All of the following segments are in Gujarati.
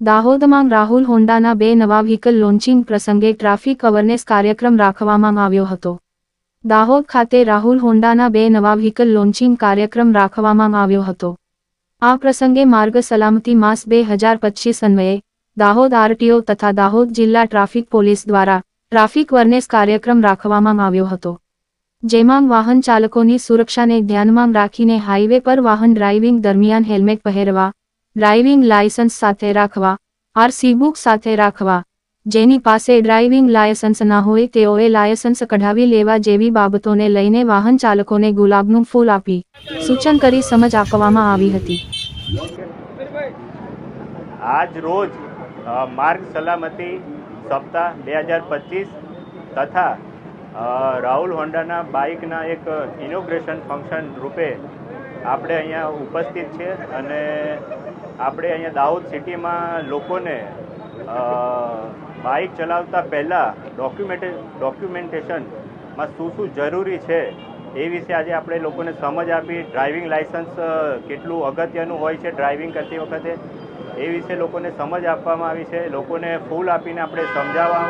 દાહોદમાં રાહુલ હોન્ડાના બે નવા વ્હીકલ લોન્ચિંગ પ્રસંગે ટ્રાફિક અવેરનેસ કાર્યક્રમ રાખવામાં આવ્યો હતો. દાહોદ ખાતે રાહુલ હોન્ડાના બે નવા વ્હીકલ લોન્ચિંગ કાર્યક્રમ રાખવામાં આવ્યો હતો. આ પ્રસંગે માર્ગ સલામતી માસ બે હજાર પચીસ અન્વયે દાહોદ આરટીઓ તથા દાહોદ જિલ્લા ટ્રાફિક પોલીસ દ્વારા ટ્રાફિક અવેરનેસ કાર્યક્રમ રાખવામાં આવ્યો હતો. જેમાં વાહન ચાલકોની સુરક્ષાને ધ્યાનમાં રાખીને હાઈવે પર વાહન ડ્રાઇવિંગ દરમિયાન હેલ્મેટ પહેરવા ડ્રાઇવિંગ લાયસન્સ સાથે રાખવા, આરસી બુક સાથે રાખવા. જેની પાસે ડ્રાઇવિંગ લાયસન્સ ના હોય તેઓએ લાયસન્સ કઢાવી લેવા જેવી બાબતોને લઈને વાહન ચાલકોને ગુલાબનું ફૂલ આપી, સૂચન કરી સમજ આપવામાં આવી હતી. આજ રોજ માર્ગ સલામતી સપ્તાહ બે હજાર પચીસ તથા રાહુલ હોન્ડાના બાઇકના એક ઇનોગ્રેશન ફંક્શન રૂપે આપણે અહીંયા ઉપસ્થિત છે અને આપણે અહીંયા દાહોદ સિટીમાં લોકોને બાઇક ચલાવતા પહેલાં ડોક્યુમેન્ટે ડોક્યુમેન્ટેશનમાં શું શું જરૂરી છે એ વિશે આજે આપણે લોકોને સમજ આપી ડ્રાઇવિંગ લાઇસન્સ કેટલું અગત્યનું હોય છે ડ્રાઇવિંગ કરતી વખતે એ વિશે લોકોને સમજ આપવામાં આવી છે. લોકોને ફૂલ આપીને આપણે સમજાવવા,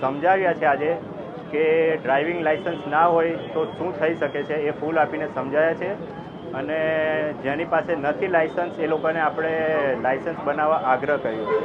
સમજાવ્યા છે આજે કે ડ્રાઇવિંગ લાઇસન્સ ના હોય તો શું થઈ શકે છે એ ફૂલ આપીને સમજાયા છે. અને જેની પાસે નથી લાઇસન્સ એ લોકોને આપણે લાઇસન્સ બનાવવા આગ્રહ કર્યો છે.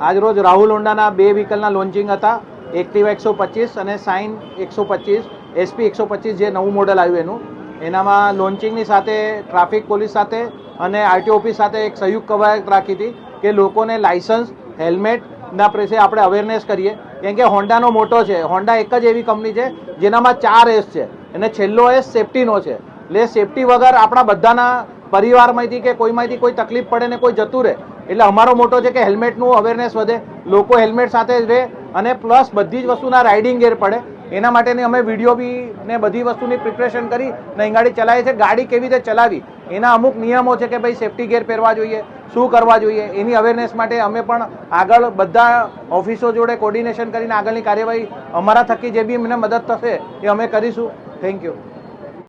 આજરોજ રાહુલ હોન્ડાના બે વ્હીકલના લોન્ચિંગ હતા એક્ટિવા એકસો પચીસ અને સાઇન એકસો પચીસ, એસપી એકસો પચીસ જે નવું મોડલ આવ્યું એનું. એનામાં લોન્ચિંગની સાથે, ટ્રાફિક પોલીસ સાથે અને આરટીઓ ઓફિસ સાથે એક સંયુક્ત કવાયત રાખી હતી કે લોકોને લાયસન્સ, હેલ્મેટના પ્રેસે આપણે અવેરનેસ કરીએ. કેમ કે હોન્ડાનો મોટો છે. હોન્ડા એક જ એવી કંપની છે જેનામાં ચાર એસ છે. અને છેલ્લો એ સેફટીનો છે. એટલે સેફટી વગર આપણા બધાના પરિવારમાંથી કે કોઈમાંથી કોઈ તકલીફ પડે ને કોઈ જતું રહે, એટલે અમારો મોટો છે કે હેલ્મેટનું અવેરનેસ વધે, લોકો હેલ્મેટ સાથે જ રહે અને પ્લસ બધી જ વસ્તુના રાઇડિંગ ગેર પડે. એના માટેની અમે વીડિયો બી ને બધી વસ્તુની પ્રિપરેશન કરી ને ગાડી ચલાવીએ છે ગાડી કેવી રીતે ચલાવી, એના અમુક નિયમો છે કે ભાઈ સેફટી ગેર પહેરવા જોઈએ, શું કરવા જોઈએ, એની અવેરનેસ માટે અમે પણ આગળ બધા ઓફિસો જોડે કોર્ડિનેશન કરીને આગળની કાર્યવાહી અમારા થકી જે બી અમને મદદ થશે એ અમે કરીશું. Thank you.